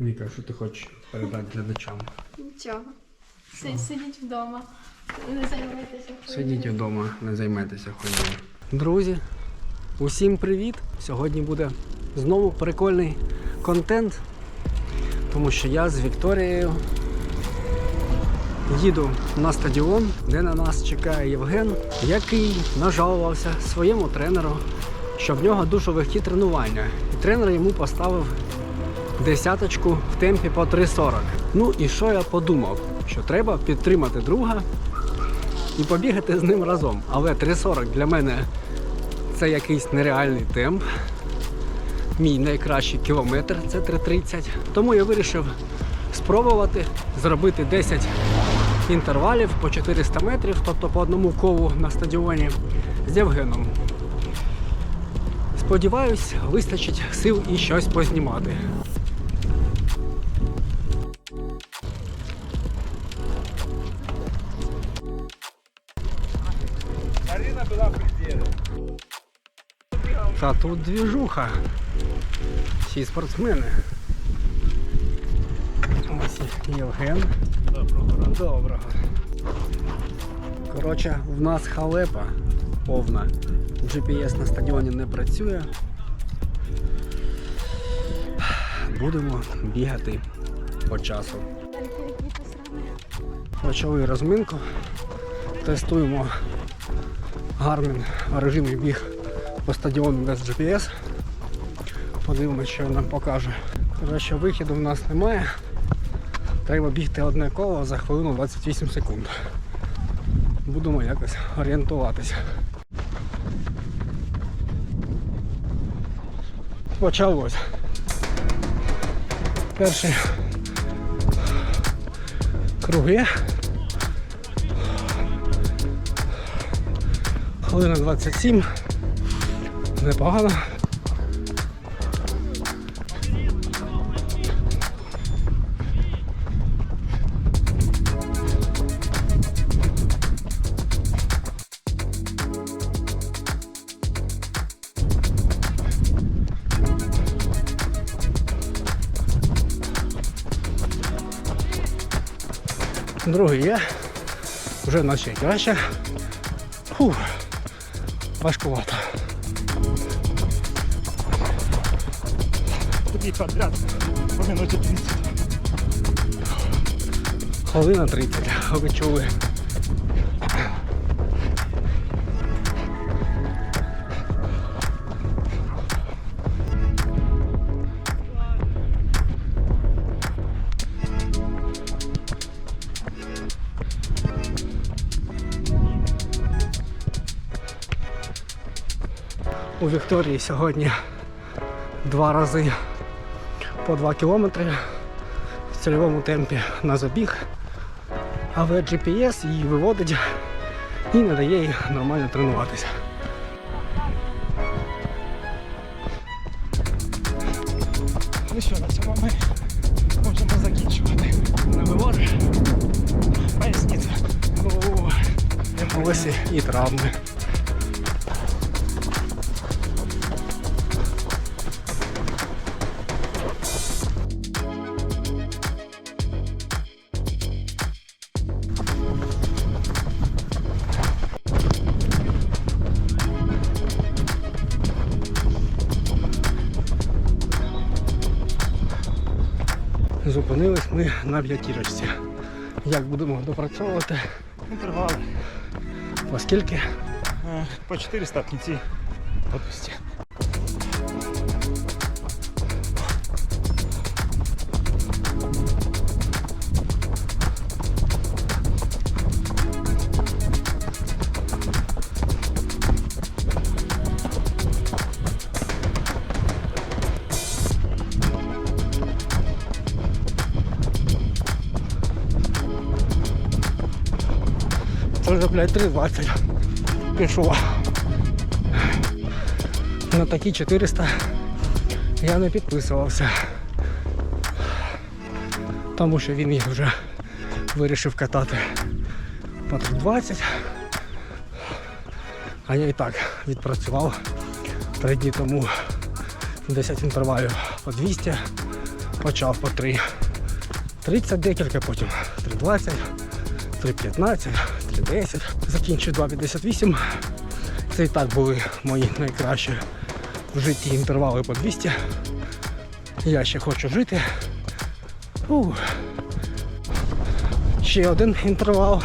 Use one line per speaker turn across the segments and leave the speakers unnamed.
Віка, що ти хочеш передати глядачам?
Нічого. Си- Сидіть вдома. Не займайтеся.
Сидіть вдома, не займайтеся хуйнею. Друзі, усім привіт! Сьогодні буде знову прикольний контент, тому що я з Вікторією їду на стадіон, де на нас чекає Євген, який нажалувався своєму тренеру, що в нього дуже легкі тренування. І тренер йому поставив десяточку в темпі по 3.40. Ну і що я подумав? Що треба підтримати друга і побігати з ним разом. Але 3.40 для мене це якийсь нереальний темп. Мій найкращий кілометр це 3.30. Тому я вирішив спробувати зробити 10 інтервалів по 400 метрів, тобто по одному колу на стадіоні з Євгеном. Сподіваюсь, вистачить сил і щось познімати. Та тут двіжуха. Всі спортсмени. Ось Євген.
Доброго
Доброго. Коротше, в нас халепа повна. GPS на стадіоні не працює. Будемо бігати по часу. Почали розминку. Тестуємо гарний режимний біг по стадіону без GPS. Подивимось, що він нам покаже. Коротше, вихіду в нас немає. Треба бігти одне коло за хвилину 28 секунд. Будемо якось орієнтуватися. Почалось. Перші круги. Хвилина 27. Непогано. Другий є. Вже наче краще. Фух. Важкувато.
Три подряд по минуте 30.
Хвилина 30. Ви чули. У Вікторії сьогодні два рази по 2 кілометри в цільовому темпі на забіг, але GPS її виводить і не дає їй нормально тренуватися.
Ну що, на цьому ми можемо закінчувати.
Не. Ну, ось і травми. Зупинились ми на п'ятірочці. Як будемо допрацьовувати?
Інтервали.
Оскільки
Е, По 400 в кінці відпусті.
Блядь, 3,20 пішло. На такі 400 я не підписувався. Тому що він їх вже вирішив катати по 3,20. А я і так відпрацював три дні тому 10 інтервалів по 200, почав по 3. 30 декілька, потім 3.20, 3.15, 3.10. Закінчив 2.58. Це і так були мої найкращі в житті інтервали по 200. Я ще хочу жити. Фу. Ще один інтервал.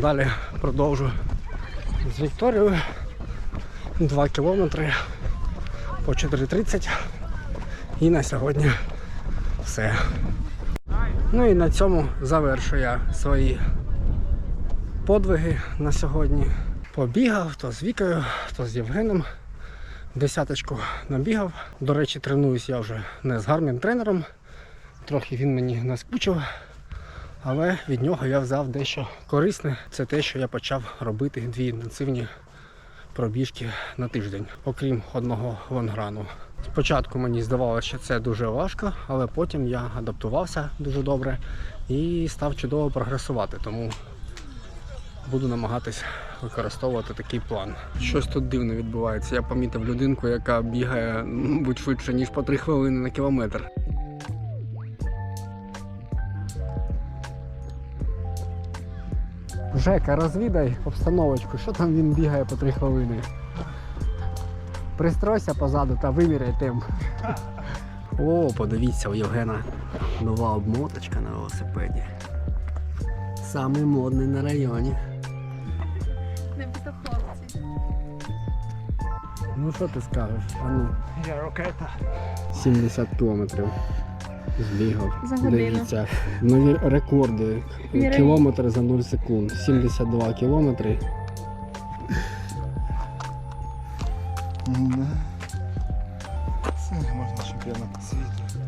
Далі продовжу з Вікторією. 2 кілометри по 4.30. І на сьогодні все. Ну і на цьому завершую я свої подвиги на сьогодні. Побігав то з Вікою, то з Євгеном. Десяточку набігав. До речі, тренуюсь я вже не з гарним тренером. Трохи він мені наскучив. Але від нього я взяв дещо корисне. Це те, що я почав робити дві інтенсивні пробіжки на тиждень, окрім одного лонграну. Спочатку мені здавалося, що це дуже важко, але потім я адаптувався дуже добре і став чудово прогресувати. Тому буду намагатись використовувати такий план. Щось тут дивне відбувається. Я помітив людинку, яка бігає, мабуть, швидше, ніж по 3 хвилини на кілометр. Жека, розвідай обстановочку, що там він бігає по 3 хвилини. Пристройся позаду та виміряй темп. О, подивіться, у Євгена нова обмоточка на велосипеді. Самий модний на районі.
Не буде хлопці.
Ну що ти скажеш? А ну,
Я ракета.
70 кілометрів збігав.
За годину.
Дивіться, нові рекорди.
Міряй.
Кілометри за 0 секунд. 72 кілометри.
Це можна чемпіонат світу.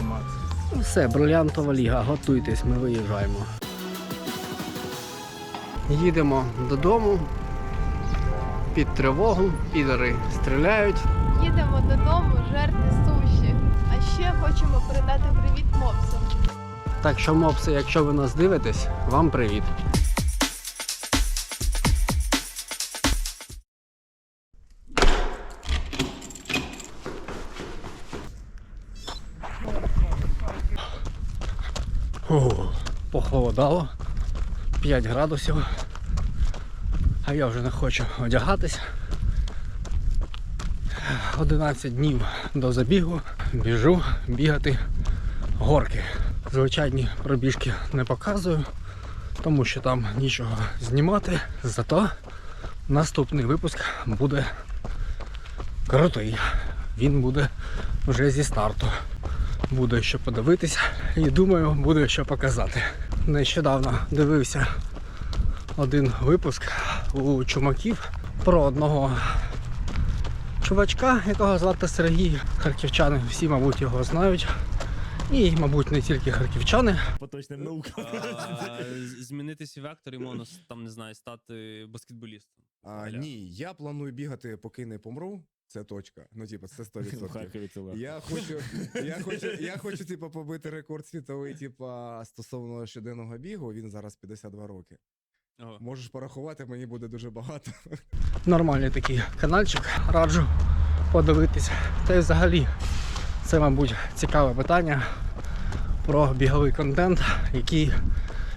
О, Макс.
Ну Все, брильянтова ліга, готуйтесь, ми виїжджаємо. Їдемо додому. Під тривогу, підери стріляють.
Їдемо додому жерти суші. А ще хочемо передати привіт мопсам.
Так що, мопси, якщо ви нас дивитесь, вам привіт. О, похолодало. 5 градусів. А я вже не хочу одягатись. 11 днів до забігу. Біжу бігати горки. Звичайні пробіжки не показую, тому що там нічого знімати. Зато наступний випуск буде крутий. Він буде вже зі старту. Буде що подивитися і думаю, буде що показати. Нещодавно дивився один випуск у чумаків про одного чувачка, якого звати Сергій. Харківчани всі, мабуть, його знають. І, мабуть, не тільки харківчани.
Поточним наукам.
Змінити свій вектор і мовно там не знаю, стати баскетболістом.
А,
Аля.
ні, я планую бігати, поки не помру. Це точка. Ну, типу, це 100%.
Харкові це легко.
Я хочу, я хочу, я хочу, типу, побити рекорд світовий, типу, стосовно щоденного бігу. Він зараз 52 роки.
Ого.
Можеш порахувати, мені буде дуже багато.
Нормальний такий каналчик, раджу подивитися. Та й взагалі це, мабуть, цікаве питання про біговий контент, який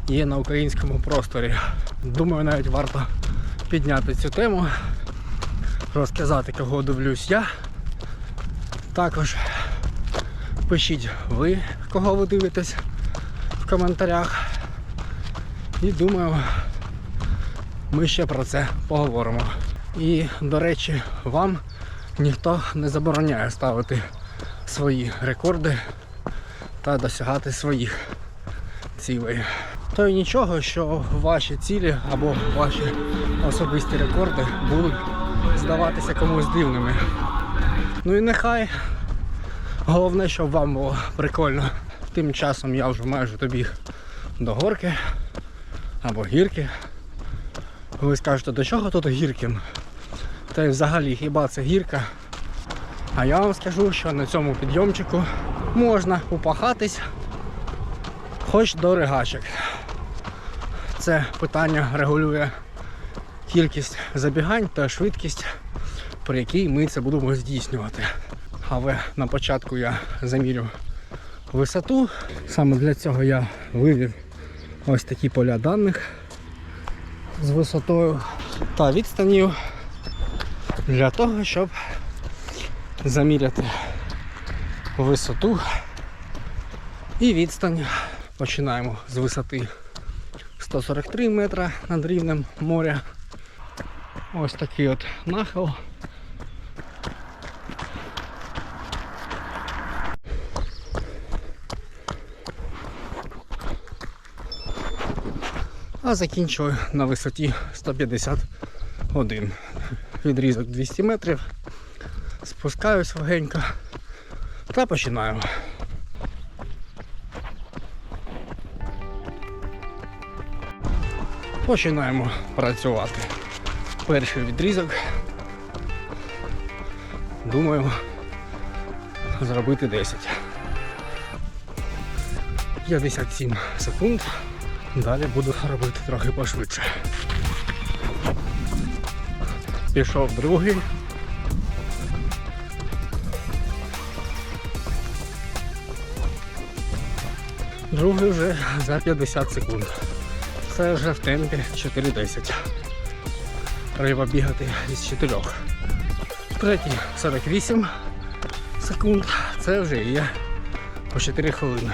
є на українському просторі. Думаю, навіть варто підняти цю тему, розказати, кого дивлюсь я. Також пишіть ви, кого ви дивитесь в коментарях. І думаю, ми ще про це поговоримо. І, до речі, вам ніхто не забороняє ставити свої рекорди та досягати своїх цілей. То й нічого, що ваші цілі або ваші особисті рекорди будуть здаватися комусь дивними. Ну і нехай. Головне, щоб вам було прикольно. Тим часом я вже майже добіг до горки або гірки. Ви скажете, до чого тут гірки? Та й взагалі хіба це гірка? А я вам скажу, що на цьому підйомчику можна упахатись хоч до ригачок. Це питання регулює кількість забігань та швидкість, при якій ми це будемо здійснювати. Але на початку я замірю висоту. Саме для цього я вивів ось такі поля даних з висотою та відстанів для того, щоб заміряти висоту і відстань. Починаємо з висоти 143 метра над рівнем моря. Ось такий от нахил. А закінчую на висоті 151. Відрізок 200 метрів. Спускаюсь легенько та починаю. Починаємо працювати. Перший відрізок. Думаю, зробити 10. 57 секунд. Далі буду робити трохи пошвидше. Пішов другий. Другий вже за 50 секунд. Це вже в темпі 4.10. Треба бігати із 4. Третій 48 секунд. Це вже є по 4 хвилини.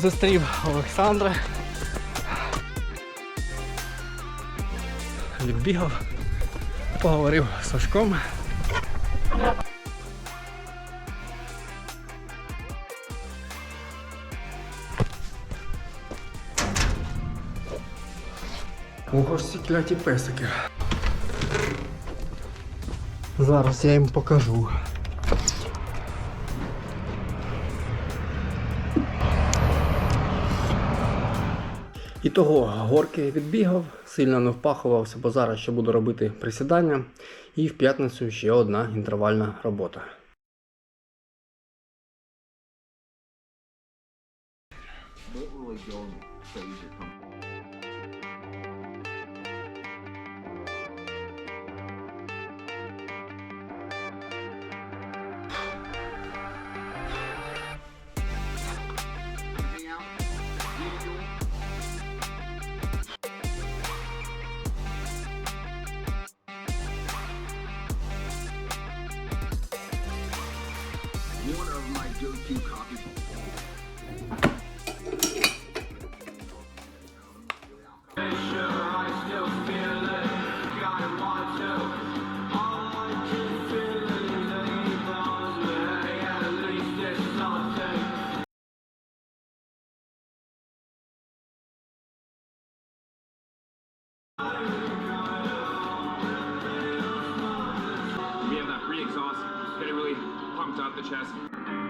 Зустрів Олександра. Відбігав, поговорив з Сашком. Ого ж ці кляті песики. Зараз я їм покажу. І того горки відбігав, сильно не впахувався, бо зараз ще буду робити присідання. І в п'ятницю ще одна інтервальна робота.
Pumped out the chest.